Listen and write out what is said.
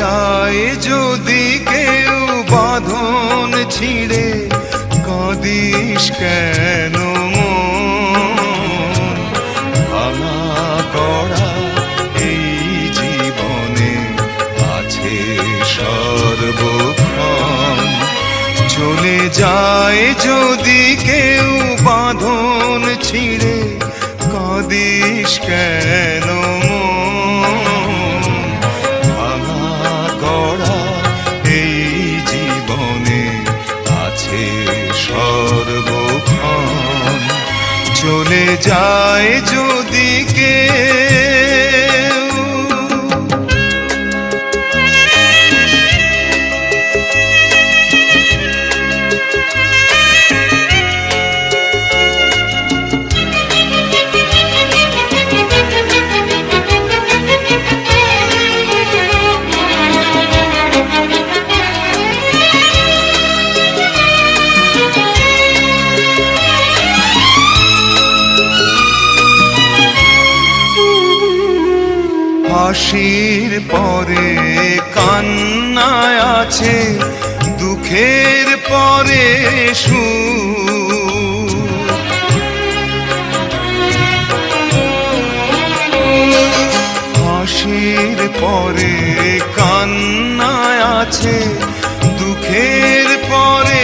যায় যদি কেউ বাঁধন ছিঁড়ে, কাঁদিস কেন ভাঙা করা এই আছে সর্বক্ষণ। চলে যায় যদি কেউ বাঁধন ছিঁড়ে, কাঁদিস কেন চলে যায় যদি কেউ হাসির পরে কান্নায় আছে দুঃখের পরে সুখ। হাসির পরে কান্নায় আছে দুঃখের পরে